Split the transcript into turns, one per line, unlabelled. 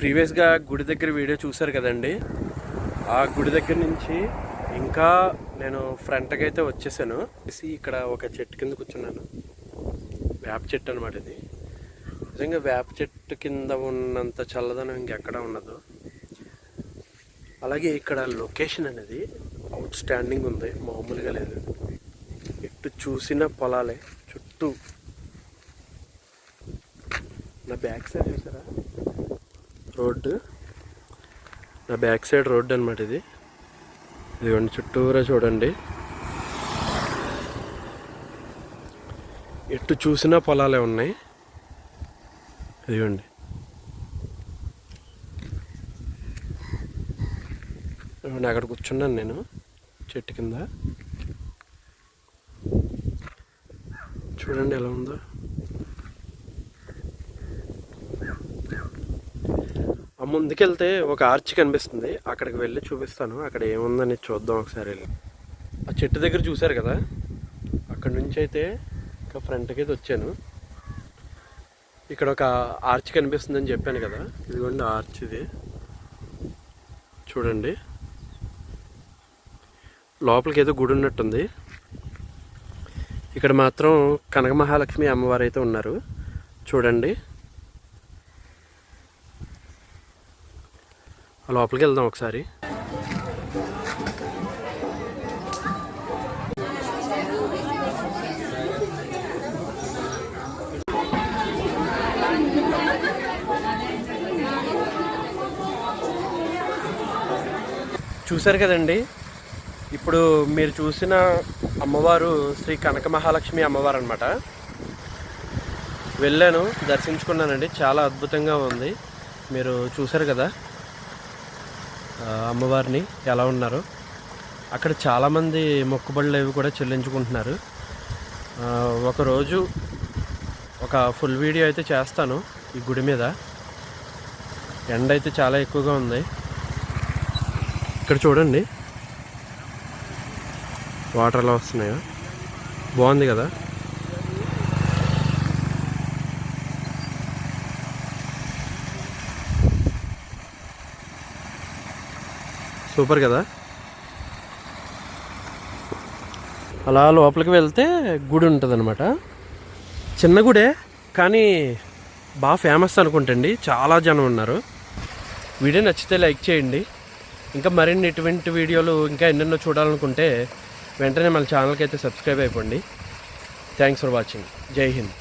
ప్రీవియస్గా గుడి దగ్గర వీడియో చూశారు కదండి. ఆ గుడి దగ్గర నుంచి ఇంకా నేను ఫ్రంట్కి అయితే వచ్చేసాను. వచ్చేసి ఇక్కడ ఒక చెట్టు కింద కూర్చున్నాను. వేప చెట్టు అనమాట ఇది. నిజంగా వేప చెట్టు కింద ఉన్నంత చల్లదనం ఇంకెక్కడ ఉండదు. అలాగే ఇక్కడ లొకేషన్ అనేది అవుట్ స్టాండింగ్ ఉంది. మామూలుగా లేదు. ఎటు చూసిన పొలాలే. చుట్టూ. నా బ్యాక్ సైడ్ చూసారా? రోడ్డు. నా బ్యాక్ సైడ్ రోడ్డు అనమాట ఇది. ఇదిగోండి చుట్టూరా చూడండి. ఎటు చూసినా పొలాలే ఉన్నాయి. ఇదిగోండి. ఇదిగోండి అక్కడ కూర్చున్నాను నేను చెట్టు కింద. చూడండి ఎలా ఉందో. ముందుకెళ్తే ఒక ఆర్చ్ కనిపిస్తుంది. అక్కడికి వెళ్ళి చూపిస్తాను. అక్కడ ఏముందని చూద్దాం ఒకసారి వెళ్ళి. ఆ చెట్టు దగ్గర చూశారు కదా? అక్కడ నుంచి అయితే ఇంకా ఫ్రంట్కి అయితే వచ్చాను. ఇక్కడ ఒక ఆర్చ్ కనిపిస్తుందని చెప్పాను కదా? ఇదిగోండి ఆర్చ్ ఇది. చూడండి. లోపలికి ఏదో గుడి ఉన్నట్టుంది. ఇక్కడ మాత్రం కనక మహాలక్ష్మి అమ్మవారు అయితే ఉన్నారు. చూడండి. లోపలికి వెళ్దాం ఒకసారి. చూశారు కదండి? ఇప్పుడు మీరు చూసిన అమ్మవారు శ్రీ కనక మహాలక్ష్మి అమ్మవారు అనమాట వెళ్ళాను దర్శించుకున్నానండి. చాలా అద్భుతంగా ఉంది. మీరు చూశారు కదా? అమ్మవారిని ఎలా ఉన్నారు? అక్కడ చాలామంది మొక్కుబడులు అవి కూడా చెల్లించుకుంటున్నారు. ఒకరోజు ఒక ఫుల్ వీడియో అయితే చేస్తాను ఈ గుడి మీద. ఎండ అయితే చాలా ఎక్కువగా ఉంది. ఇక్కడ చూడండి. వాటర్ ఎలా వస్తున్నాయో. బాగుంది కదా? సూపర్ కదా? అలా లోపలికి వెళ్తే గుడి ఉంటుంది అనమాట చిన్న గుడే కానీ బాగా ఫేమస్ అనుకుంటండి. చాలా జనం ఉన్నారు. వీడియో నచ్చితే లైక్ చేయండి. ఇంకా మరిన్ని ఇటువంటి వీడియోలు ఇంకా ఎన్నెన్నో చూడాలనుకుంటే వెంటనే మన ఛానల్కి అయితే సబ్స్క్రైబ్ అయిపోండి. థ్యాంక్స్ ఫర్ వాచింగ్ జై హింద్.